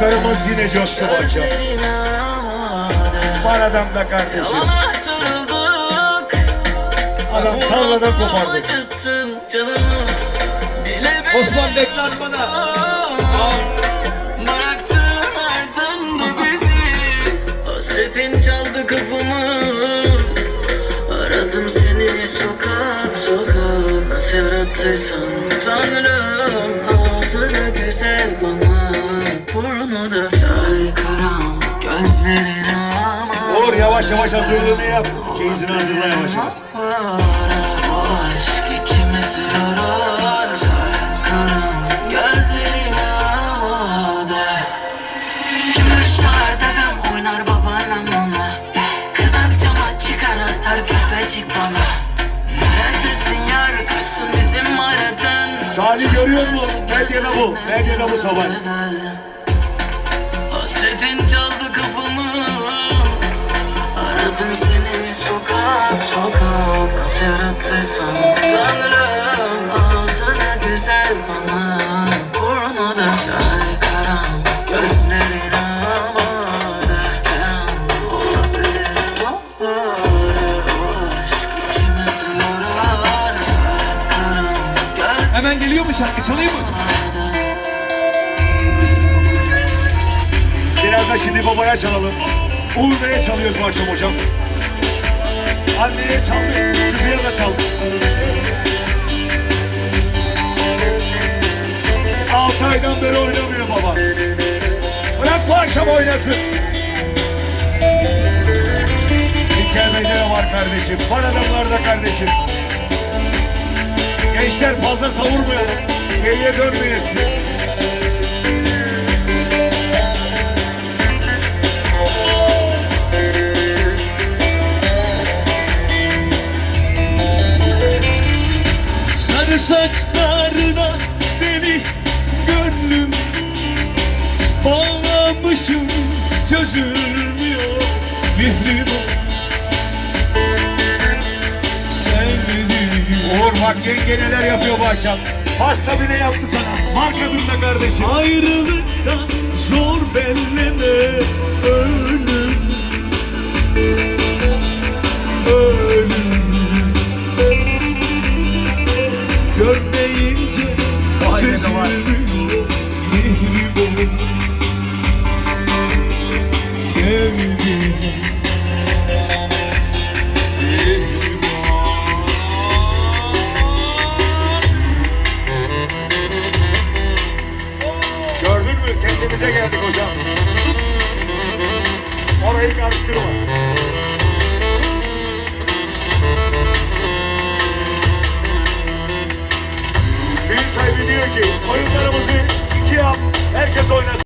Çocuklarımız yine coştu bu akşam. Var adam da kardeşim. Adam tarladan kopardı. Osman bekler bana. Bıraktın ardında bizi Hasretin çaldı kapımı Aradım seni sokak sokak Nasıl yarattıysan Tanrım Da çay karam Gözlerin ama Uğur yavaş yavaş hazırlığını yap. Çeyizini hazırla yavaş yavaş. O aşk ikimizi yorar Karam gözlerine amade Gümüş çalar dedem oynar babaannem ona Kızak cama çıkar atar köpecik bana Neredesin yar kaçsın bizim mahalleden Salih görüyor mu? Medyana bu, medyana bu sabah. Yarattıysan Tanrım Ağzı da güzel bana Burnu da çay karam Gözlerin amade Her an olabilir O aşk ikimizi yorar Çay karam Gözlerin Hemen geliyor mu şarkı çalayım mı? Biraz da şimdi babaya çalalım. Uğur Bey'e çalıyoruz bu akşam hocam. Anneye çaldık, 6 aydan beri oynamıyor baba. Bırak bu akşam oynasın. İlker Bey'de de var kardeşim. Var adamlarda kardeşim. Gençler fazla savurmayalım. Geriye dönmeyesin. Sarı saç Mihrimah Sevdiğim yenge neler yapıyor bu akşam. Pasta bile yaptı sana. Markadın da kardeşim. Ayrılıktan zor belleme. Ölüm. Ölüm. Görmeyince Aynı Orayı karıştırma.